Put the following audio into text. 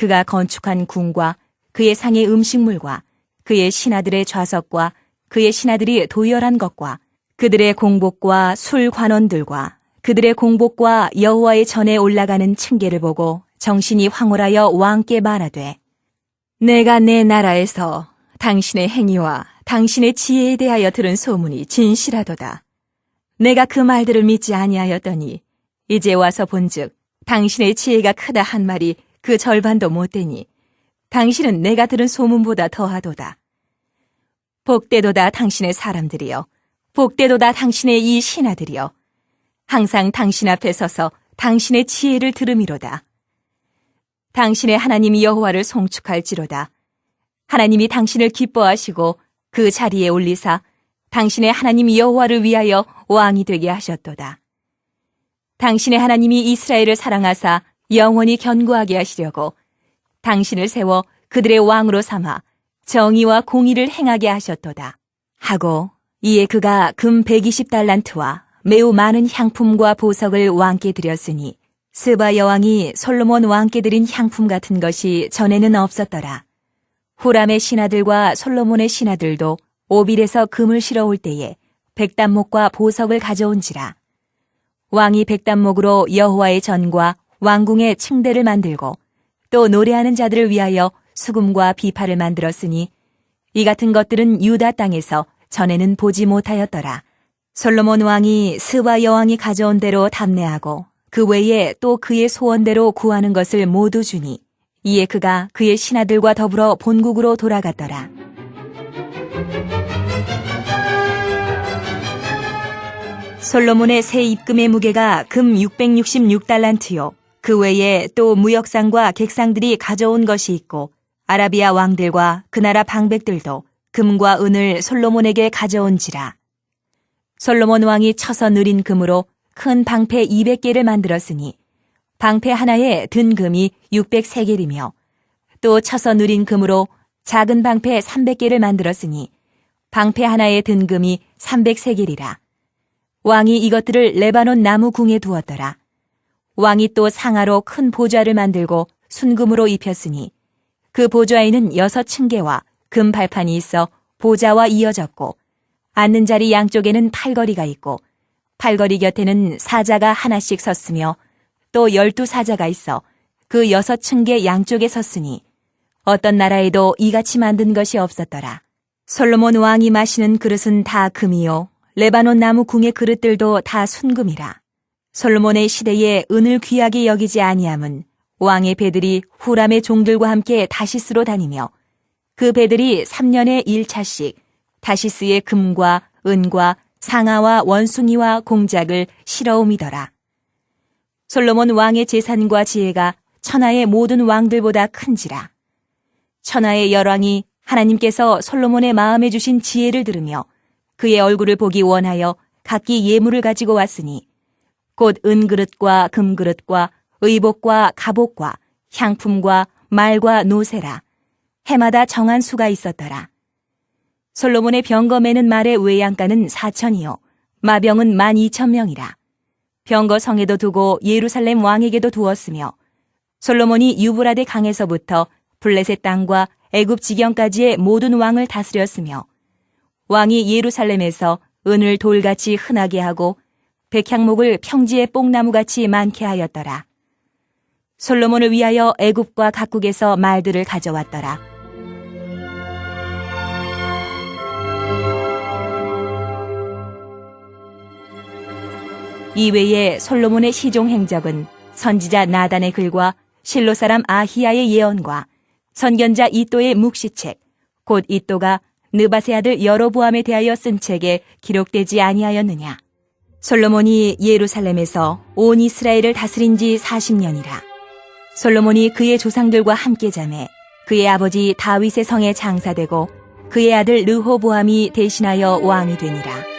그가 건축한 궁과 그의 상의 음식물과 그의 신하들의 좌석과 그의 신하들이 도열한 것과 그들의 공복과 술 관원들과 그들의 공복과 여호와의 전에 올라가는 층계를 보고 정신이 황홀하여 왕께 말하되 내가 내 나라에서 당신의 행위와 당신의 지혜에 대하여 들은 소문이 진실하도다. 내가 그 말들을 믿지 아니하였더니 이제 와서 본즉 당신의 지혜가 크다 한 말이 그 절반도 못 되니 당신은 내가 들은 소문보다 더하도다. 복되도다 당신의 사람들이여 복되도다 당신의 이 신하들이여 항상 당신 앞에 서서 당신의 지혜를 들음이로다. 당신의 하나님 여호와를 송축할지로다. 하나님이 당신을 기뻐하시고 그 자리에 올리사 당신의 하나님 여호와를 위하여 왕이 되게 하셨도다. 당신의 하나님이 이스라엘을 사랑하사 영원히 견고하게 하시려고 당신을 세워 그들의 왕으로 삼아 정의와 공의를 행하게 하셨도다. 하고 이에 그가 금 120달란트와 매우 많은 향품과 보석을 왕께 드렸으니 스바 여왕이 솔로몬 왕께 드린 향품 같은 것이 전에는 없었더라. 후람의 신하들과 솔로몬의 신하들도 오빌에서 금을 실어올 때에 백단목과 보석을 가져온지라. 왕이 백단목으로 여호와의 전과 왕궁의 층대를 만들고 또 노래하는 자들을 위하여 수금과 비파를 만들었으니 이 같은 것들은 유다 땅에서 전에는 보지 못하였더라. 솔로몬 왕이 스와 여왕이 가져온 대로 답례하고 그 외에 또 그의 소원대로 구하는 것을 모두 주니 이에 그가 그의 신하들과 더불어 본국으로 돌아갔더라. 솔로몬의 새 입금의 무게가 금 666달란트요. 그 외에 또 무역상과 객상들이 가져온 것이 있고 아라비아 왕들과 그 나라 방백들도 금과 은을 솔로몬에게 가져온지라. 솔로몬 왕이 쳐서 느린 금으로 큰 방패 200개를 만들었으니 방패 하나에 든 금이 603개이며 또 쳐서 느린 금으로 작은 방패 300개를 만들었으니 방패 하나에 든 금이 303개이라. 왕이 이것들을 레바논 나무 궁에 두었더라. 왕이 또 상하로 큰 보좌를 만들고 순금으로 입혔으니 그 보좌에는 여섯 층계와 금 발판이 있어 보좌와 이어졌고 앉는 자리 양쪽에는 팔걸이가 있고 팔걸이 곁에는 사자가 하나씩 섰으며 또 열두 사자가 있어 그 여섯 층계 양쪽에 섰으니 어떤 나라에도 이같이 만든 것이 없었더라. 솔로몬 왕이 마시는 그릇은 다 금이요 레바논 나무 궁의 그릇들도 다 순금이라. 솔로몬의 시대에 은을 귀하게 여기지 아니함은 왕의 배들이 후람의 종들과 함께 다시스로 다니며 그 배들이 3년에 1차씩 다시스의 금과 은과 상아와 원숭이와 공작을 실어오이더라. 솔로몬 왕의 재산과 지혜가 천하의 모든 왕들보다 큰지라. 천하의 열왕이 하나님께서 솔로몬의 마음에 주신 지혜를 들으며 그의 얼굴을 보기 원하여 각기 예물을 가지고 왔으니 곧 은그릇과 금그릇과 의복과 갑옷과 향품과 말과 노새라 해마다 정한 수가 있었더라. 솔로몬의 병거매는 말의 외양가는 4천이요 마병은 12,000명이라. 병거 성에도 두고 예루살렘 왕에게도 두었으며 솔로몬이 유브라데 강에서부터 블레셋 땅과 애굽 지경까지의 모든 왕을 다스렸으며 왕이 예루살렘에서 은을 돌같이 흔하게 하고 백향목을 평지의 뽕나무같이 많게 하였더라. 솔로몬을 위하여 애굽과 각국에서 말들을 가져왔더라. 이외에 솔로몬의 시종 행적은 선지자 나단의 글과 실로 사람 아히야의 예언과 선견자 이또의 묵시책, 곧 이또가 느바세 아들 여로보암에 대하여 쓴 책에 기록되지 아니하였느냐. 솔로몬이 예루살렘에서 온 이스라엘을 다스린 지 40년이라. 솔로몬이 그의 조상들과 함께 자매 그의 아버지 다윗의 성에 장사되고 그의 아들 르호보암이 대신하여 왕이 되니라.